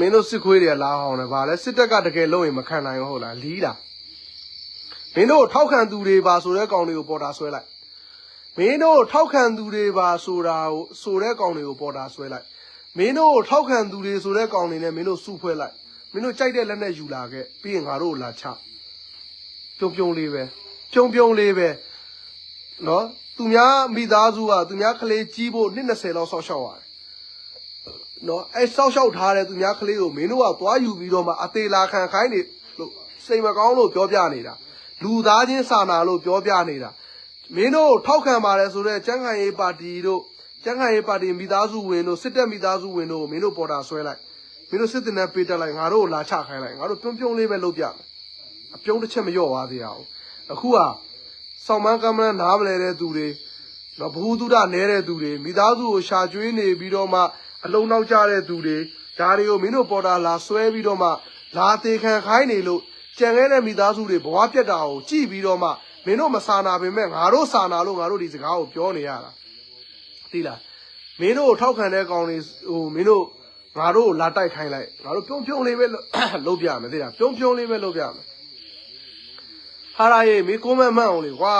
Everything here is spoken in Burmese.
မင်းတို့စစ်ခွေးတွေကလာဟောင်းတယ်ဗာလဲစစ်တပ်ကတကယ်လုံးရင်မခံနိုင်ဘူးဟုတ်လားလီးတာမင်းတို့ထောက်ခံသူတွေပါဆိုတဲ့ကောင်တွေကိုပေါ်တာဆွဲလိုက်မင်းတို့ထောက်ခံသူတွေပါဆိုတာကိုဆိုတဲ့ကောင်တွေကိုပေါ်တာဆွဲလိုက်မင်းတို့ထောက်ခံသူတွေဆိုတဲ့ကောင်တွေနဲ့မင်းတို့စုဖွဲ့လိုက်မင်းတို့ကြိုက်တဲ့လက်နဲ့ယူလာခဲ့ပြီးရင်ငါတို့ကိုလာချပြုံပြုံလေးပဲပြုံပြုံလေးပဲနော်သူများမိသားစုကသူများကလေးကြီးဖို့နှစ်20လောက်ဆောက်ရှောက်ရတယ် နော်အဲစောက်ရှောက်ထားတဲ့သူများကလေးကိုမင်းတို့ကသွားယူပြီးတော့မှအသေးလာခံခိုင်းနေလို့စိတ်မကောင်းလို့ပြောပြနေတာလူသားချင်းစာနာလို့ပြောပြနေတာမင်းတို့ထောက်ခံပါတယ်ဆိုတော့ကျန်းခိုင်ရေးပါတီတို့ကျန်းခိုင်ရေးပါတီမိသားစုဝင်တို့စစ်တပ်မိသားစုဝင်တို့ကိုမင်းတို့ပေါ်တာဆွဲလိုက်မင်းတို့စစ်တင်နဲ့ပေးတက်လိုက်ငါတို့ကိုလာချခိုင်းလိုက်ငါတို့ပြုံးပြုံးလေးပဲလုပ်ပြမယ်အပြုံးတစ်ချက်မလျော့သွားသေးအောင်အခုကဆောင်းမန်းကမ္မန်းနားမလဲတဲ့သူတွေနော်ဘ ഹു တုဒနဲတဲ့သူတွေမိသားစုကိုရှာကျွေးနေပြီးတော့မှ အလုံးနောက်ကျတဲ့သူတွေဒါတွေကိုမင်းတို့ပေါ်တာလာဆွဲပြီးတော့မှလာသေးခံခိုင်းနေလို့ကြံခဲ့တဲ့မိသားစုတွေဘဝပြတ်တာကိုကြည့်ပြီးတော့မှမင်းတို့မစာနာပင်မဲ့ငါတို့စာနာလို့ငါတို့ဒီစကားကိုပြောနေရတာသိလားမင်းတို့ကိုထောက်ခံတဲ့ကောင်တွေဟိုမင်းတို့ငါတို့ကိုလာတိုက်ခိုင်းလိုက်ငါတို့ပြုံးပြုံးလေးပဲလုပ်လုပ်ပြမယ်သိလားပြုံးပြုံးလေးပဲလုပ်ပြမယ်ဟာရယေမင်းကိုမမှန်အောင်လေကွာ